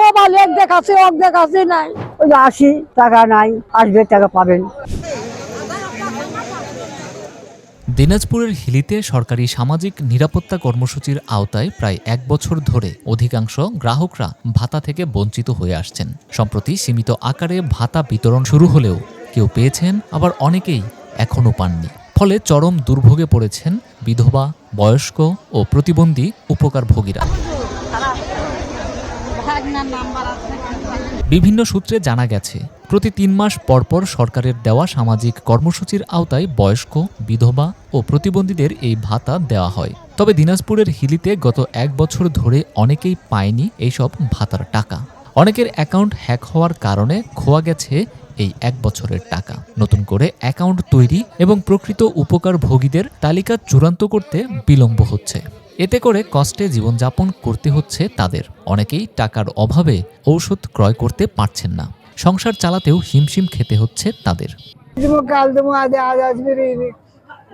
Mobile এক দেখাচ্ছে এক দেখাচ্ছে নাই। ওই যে টাকা নাই আসবে টাকা পাবেন। দিনাজপুরের হিলিতে সরকারি সামাজিক নিরাপত্তা কর্মসূচির আওতায় প্রায় এক বছর ধরে অধিকাংশ গ্রাহকরা ভাতা থেকে বঞ্চিত হয়ে আসছেন। সম্প্রতি সীমিত আকারে ভাতা বিতরণ শুরু হলেও কেউ পেয়েছেন, আবার অনেকেই এখনও পাননি। ফলে চরম দুর্ভোগে পড়েছেন বিধবা, বয়স্ক ও প্রতিবন্ধী উপকারভোগীরা। বিভিন্ন সূত্রে জানা গেছে, প্রতি তিন মাস পরপর সরকারের দেওয়া সামাজিক কর্মসূচির আওতায় বয়স্ক, বিধবা ও প্রতিবন্ধীদের এই ভাতা দেওয়া হয়। তবে দিনাজপুরের হিলিতে গত এক বছর ধরে অনেকেই পায়নি এইসব ভাতার টাকা। অনেকের অ্যাকাউন্ট হ্যাক হওয়ার কারণে খোয়া গেছে এই এক বছরের টাকা। নতুন করে অ্যাকাউন্ট তৈরি এবং প্রকৃত উপকারভোগীদের তালিকা চূড়ান্ত করতে বিলম্ব হচ্ছে। এতে করে কষ্টে জীবনযাপন করতে হচ্ছে তাদের। অনেকেই টাকার অভাবে ঔষধ ক্রয় করতে পারছেন না। সংসার চালাতেও হিমশিম খেতে হচ্ছে তাদের।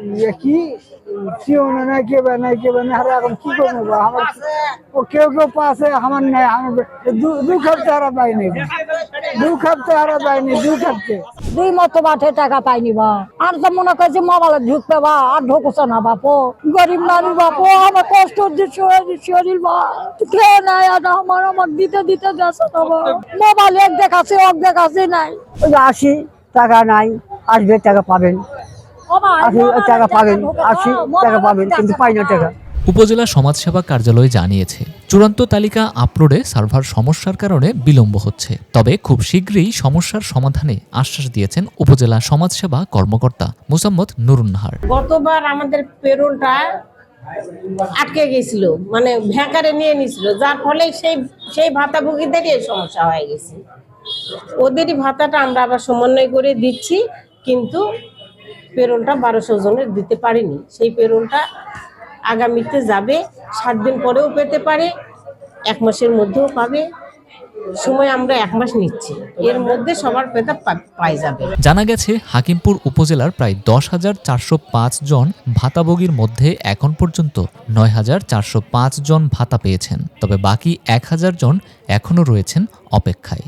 ইয়ে কি? কে না কে? আমার কেউ কেউ পাশে, আমার দু- দু দু দুই মতো মাঠে টাকা পাইনি বা আর তো মনে করছে মোবাইলে ঢুকবে বা আর ঢুকছে না বাপো। গরিব মানুষ বাপো আমার কষ্ট শরীর বা কেউ নাই আর আমার আমার দিতে দিতে যাচ্ছে না বা মোবাইল এক দেখাচ্ছে এক দেখাচ্ছে নাই। আশি টাকা নাই আসবে টাকা পাবেন। আশি টাকা পাবেন আশি টাকা পাবেন কিন্তু পাই না টাকা। উপজেলা সমাজসেবা কার্যালয় জানিয়েছে, চূড়ান্ত তালিকা আপলোডে সার্ভার সমস্যার কারণে বিলম্ব হচ্ছে। তবে খুব শীঘ্রই সমস্যার সমাধানে আশ্বাস দিয়েছেন উপজেলা সমাজসেবা কর্মকর্তা মুসাম্মদ নুরুন্নাহার। গতবার আমাদের পেরোলটা আটকে গেছিল মানে ভ্যাকারে নিয়ে নিছিল, যার ফলে সেই সেই ভাতাভোগীদেরই সমস্যা হয়ে গেছে। ওদেরই ভাতাটা আমরা আবার সমন্বয় করে দিচ্ছি, কিন্তু পেরোলটা বারোশো জনের দিতে পারিনি। সেই পেরোলটা আগামীতে যাবে, সাত দিন পরেও পেতে পারে, এক মাসের মধ্যেও পাবে। সময় আমরা এক মাস নিচ্ছি। এর মধ্যে সবার পেতা পাই যাবে। জানা গেছে, হাকিমপুর উপজেলার প্রায় দশ হাজার চারশো পাঁচ জন ভাতাভোগীর মধ্যে এখন পর্যন্ত নয় হাজার চারশো পাঁচ জন ভাতা পেয়েছেন। তবে বাকি এক হাজার জন এখনও রয়েছেন অপেক্ষায়।